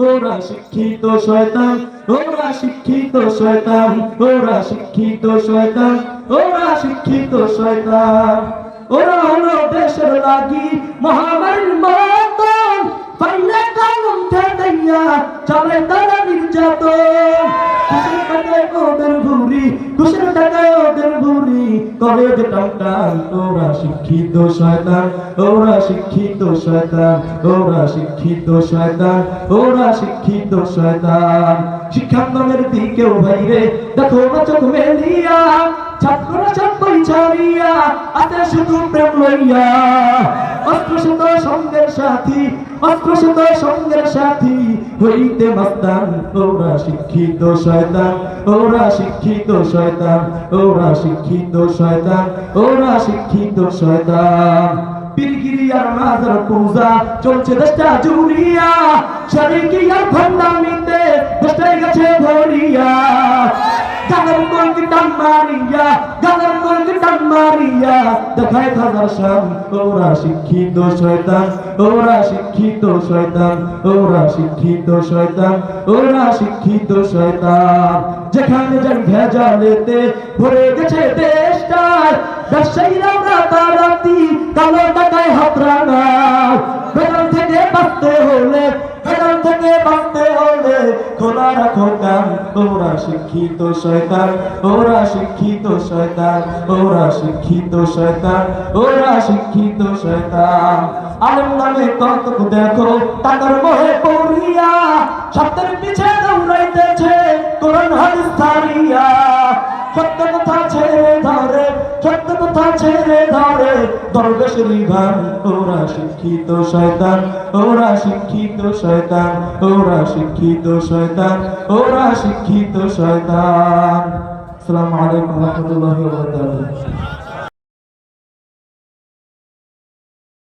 ওরা শিক্ষিত শয়তান, ওরা শিক্ষিত শয়তান, ওরা শিক্ষিত শয়তান, ওরা হলো দেশের লাগি মহামারীর নির্যাতন। খুশির ওদের খুশির টাকায় ওদের ভুরি যে টান ওরা শিক্ষিত শয়তান ওরা শিক্ষিত শয়তান ওরা শিক্ষিত শয়তান ওরা শিক্ষিত শয়তান। শিক্ষাঙ্গনের দিকেও ভাইরে দেখো না চোখ মেলিয়া। ছাত্ররা সব ছাড়িয়া শুধু প্রেম লইয়া। সঙ্গের সাথী সঙ্গের সাথী হইতে ওরা শিক্ষিত শয়তান, ওরা শিক্ষিত শয়তান, ওরা শিক্ষিত শয়তান, ওরা শিক্ষিত শয়তান। পীরগিরি আর মাজার পূজা চলছে দেশটা জুড়িয়া শারিকি আর ভণ্ডামিতে, দেশটাই গেছে ভরিয়া। মারিয়া, গানের কলকি টান মারিয়া। দেখায় শাম ওরা শিক্ষিত শয়তান, ওরা শিক্ষিত শয়তান, ওরা শিক্ষিত শয়তান, ওরা শিক্ষিত শয়তান। যেখানে যান ভেজালেতে ভরে গেছে দেশটার, ব্যবসায়ীরা রাতারাতি কালো টাকায় হাত রাঙায় খোলা রাখো কান, ওরা শিক্ষিত শয়তান, ওরা শিক্ষিত শয়তান, ওরা শিক্ষিত শয়তান, ওরা শিক্ষিত শয়তান। আলেম নামে কত দেখো, টাকার মোহে পড়িয়া, সত্যের পিছে দৌড়াইতেছে, কোরআন হাদিস ছাড়িয়া, সত্য কথা ছেড়ে ধরে সত্য কথা ছেড়ে ধরে। দরবেশের গান ওরা শিক্ষিত শয়তান, ওরা শিক্ষিত শয়তান, ওরা শিক্ষিত শয়তান, ওরা শিক্ষিত